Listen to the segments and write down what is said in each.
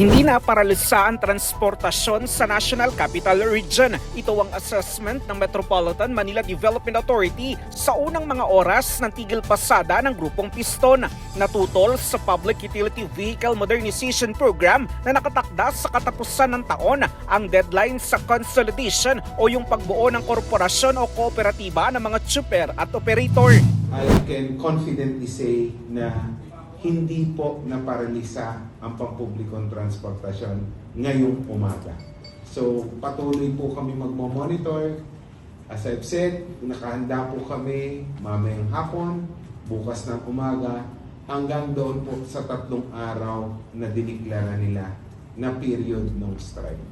Hindi na paralisa ang transportasyon sa National Capital Region. Ito ang assessment ng Metropolitan Manila Development Authority sa unang mga oras ng tigil pasada ng grupong Piston. Natutol sa Public Utility Vehicle Modernization Program na nakatakda sa katapusan ng taon ang deadline sa consolidation o yung pagbuo ng korporasyon o kooperatiba ng mga tsuper at operator. I can confidently say na hindi po naparalisa ang pampublikong transportasyon ngayong umaga. So patuloy po kami magmamonitor. As I've said, nakahanda po kami mamayang hapon, bukas ng umaga, hanggang doon po sa tatlong araw na diniklara nila na period ng strike.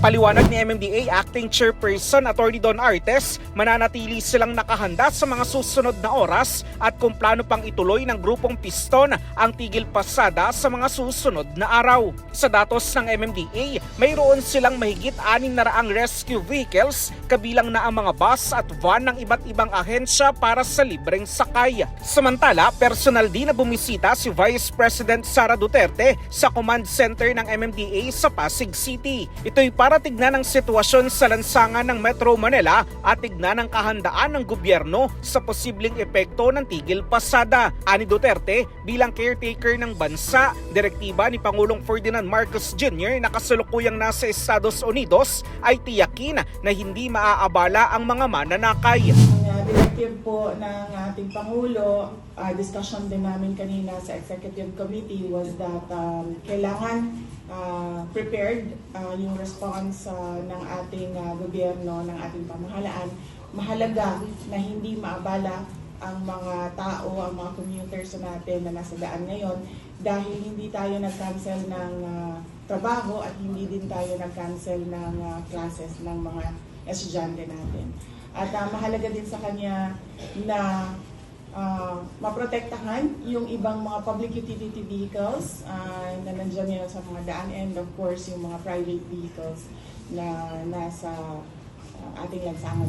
Paliwanag ni MMDA Acting Chairperson Attorney Don Artes, mananatili silang nakahanda sa mga susunod na oras at kung plano pang ituloy ng grupong Piston ang tigil pasada sa mga susunod na araw. Sa datos ng MMDA, mayroon silang mahigit 6 na raang rescue vehicles kabilang na ang mga bus at van ng iba't ibang ahensya para sa libreng sakay. Samantala, personal din na bumisita si Vice President Sara Duterte sa command center ng MMDA sa Pasig City. Ito'y para tignan ang sitwasyon sa lansangan ng Metro Manila at tignan ang kahandaan ng gobyerno sa posibleng epekto ng tigil pasada. Ani Duterte bilang caretaker ng bansa, direktiba ni Pangulong Ferdinand Marcos Jr. na kasalukuyang nasa Estados Unidos ay tiyakin na hindi maaabala ang mga mananakay. Directive po ng ating Pangulo, uh, discussion din namin kanina sa Executive Committee was that um, kailangan uh, prepared uh, yung response uh, ng ating uh, gobyerno, ng ating pamahalaan. Mahalaga na hindi maabala ang mga tao, ang mga commuters natin na nasa daan ngayon dahil hindi tayo nag-cancel ng uh, trabaho at hindi din tayo nag-cancel ng uh, classes ng mga estudyante natin. At uh, mahalaga din sa kanya na uh, maprotektahan yung ibang mga public utility vehicles uh, na nandiyan ngayon sa mga daan and of course yung mga private vehicles na nasa uh, ating lansangan.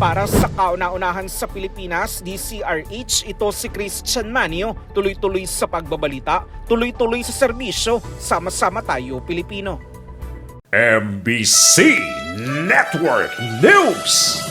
Para sa kauna-unahan sa Pilipinas, DCRH, ito si Christian Manio, tuloy-tuloy sa pagbabalita, tuloy-tuloy sa serbisyo, sama-sama tayo Pilipino. MBC Network News.